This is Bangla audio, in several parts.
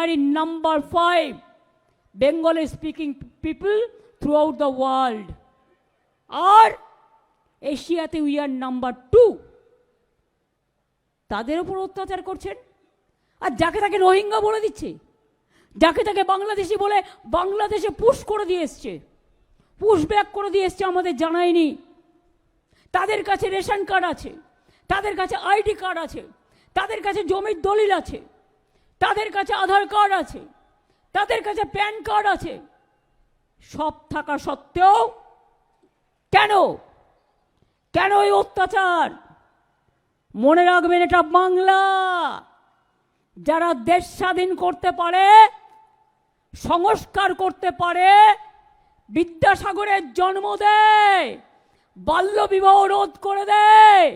are in number five, Bengali speaking people throughout the world. আর এশিয়াতে উই আর নাম্বার টু তাদের উপর অত্যাচার করছেন। আর যাকে তাকে রোহিঙ্গা বলে দিচ্ছে, যাকে তাকে বাংলাদেশি বলে বাংলাদেশে পুশ করে দিয়ে এসছে, পুশ ব্যাক করে দিয়ে এসছে আমাদের জানায়নি। তাদের কাছে রেশন কার্ড আছে, তাদের কাছে আইডি কার্ড আছে, তাদের কাছে জমির দলিল আছে। তাদের কাছে আধার কার্ড আছে, তাদের কাছে প্যান কার্ড আছে। সব থাকা সত্ত্বেও কেন? কেন এই অত্যাচার? মনে রাখবেন, এটা বাংলা। যারা দেশ স্বাধীন করতে পারে, সংস্কার করতে পারে, বিদ্যাসাগরের জন্ম দেয় বাল্য বিবাহ রোধ করে দেয়,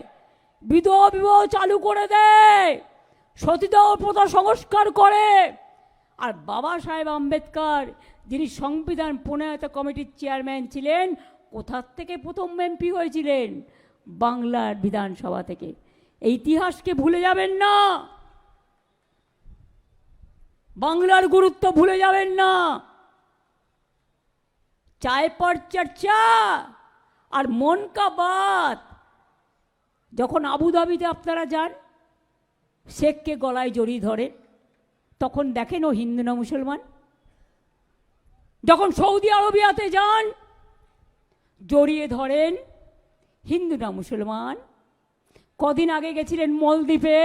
বিধবা বিবাহ চালু করে দেয় সতীদাহ প্রথা সংস্কার করে। আর বাবা সাহেব আম্বেদকর, যিনি সংবিধান প্রণয়ত কমিটির চেয়ারম্যান ছিলেন, কোথার থেকে প্রথম এমপি হয়েছিলেন? বাংলার বিধানসভা থেকে। এই ইতিহাসকে ভুলে যাবেন না। বাংলার গুরুত্ব ভুলে যাবেন না। চায় পর চর্চা। আর মন কা যখন আবুধাবিতে আপনারা যান শেখকে গলায় জড়িয়ে ধরেন তখন দেখেন ও হিন্দু না মুসলমান? যখন সৌদি আরবিয়াতে যান, জড়িয়ে ধরেন, হিন্দু না মুসলমান? কদিন আগে গেছিলেন মলদ্বীপে,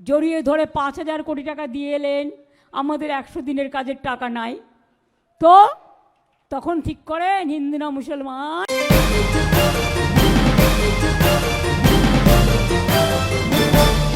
জড়িয়ে ধরে পাঁচ হাজার কোটি টাকা দিয়ে এলেন, আমাদের একশো দিনের কাজের টাকা নাই। তো তখন ঠিক করেন হিন্দু না মুসলমান?